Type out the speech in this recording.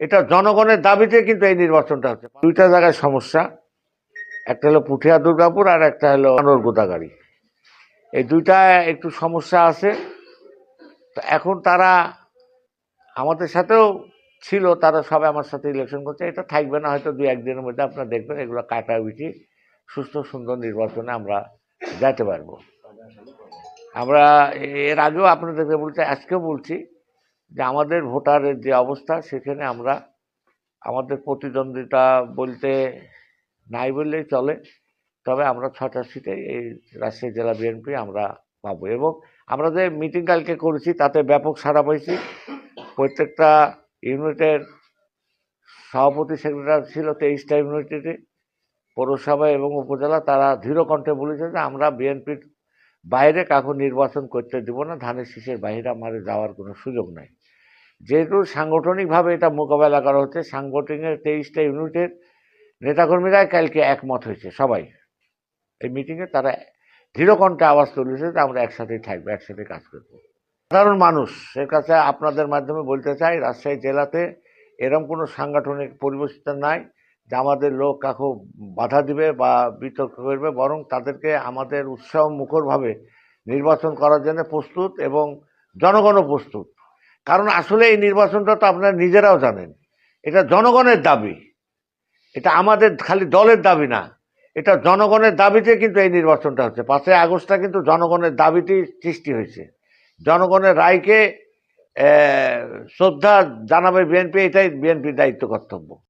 এটা জনগণের দাবিতে কিন্তু এই নির্বাচনটা হচ্ছে। দুইটা জায়গায় সমস্যা। একটা হলো পুঠিয়া দুর্গাপুর আর একটা হলো আনোর গোদাগাড়ি। এই দুইটা একটু সমস্যা আছে। এখন তারা আমাদের সাথেও ছিল, তারা সবাই আমার সাথে ইলেকশন করছে। এটা থাকবে না, হয়তো দুই একদিনের মধ্যে আপনারা দেখবেন, এগুলো কাটা উঠি সুস্থ, সুন্দর নির্বাচনে আমরা যেতে পারব। আমরা এর আগেও আপনাদেরকে বলছি, আজকেও বলছি যে আমাদের ভোটারের যে অবস্থা, সেখানে আমরা আমাদের প্রতিদ্বন্দ্বিতা বলতে নাই বললেই চলে। তবে আমরা ছটা সিটে এই রাজশাহী জেলা বিএনপি আমরা পাবো এবং আমরা যে মিটিং কালকে করেছি, তাতে ব্যাপক সাড়া পাইছি। প্রত্যেকটা ইউনিটের সভাপতি সেক্রেটারি ছিল তেইশটা ইউনিটেতে পৌরসভা এবং উপজেলা, তারা দৃঢ় কণ্ঠে বলেছে যে আমরা বিএনপির বাইরে কাকু নির্বাচন করতে দিব না, ধানের শীষের বাইরে আমাদের যাওয়ার কোনো সুযোগ নাই। যেহেতু সাংগঠনিকভাবে এটা মোকাবেলা করা হচ্ছে সাংগঠনিক তেইশটা ইউনিটের নেতাকর্মীরাই কালকে একমত হয়েছে, সবাই। এই মিটিংয়ে তারা দৃঢ় কণ্ঠে আওয়াজ তুলেছে যে আমরা একসাথেই থাকব, একসাথে কাজ করব। সাধারণ মানুষ, এর কাছে আপনাদের মাধ্যমে বলতে চাই, রাজশাহী জেলাতে এরকম কোনো সাংগঠনিক পরিবেশটা নাই। যে আমাদের লোক কাকু বাধা দিবে বা বিতর্ক করবে, বরং তাদেরকে আমাদের উৎসাহ মুখরভাবে নির্বাচন করার জন্য প্রস্তুত এবং জনগণও প্রস্তুত। কারণ আসলে এই নির্বাচনটা তো আপনারা নিজেরাও জানেন। এটা জনগণের দাবি। এটা আমাদের খালি দলের দাবি না। এটা জনগণের দাবিতে কিন্তু এই নির্বাচনটা হচ্ছে। পাঁচই আগস্টটা কিন্তু জনগণের দাবিতেই সৃষ্টি হয়েছে। জনগণের রায়কে শ্রদ্ধা জানাবে বিএনপি, এটাই বিএনপির দায়িত্ব কর্তব্য।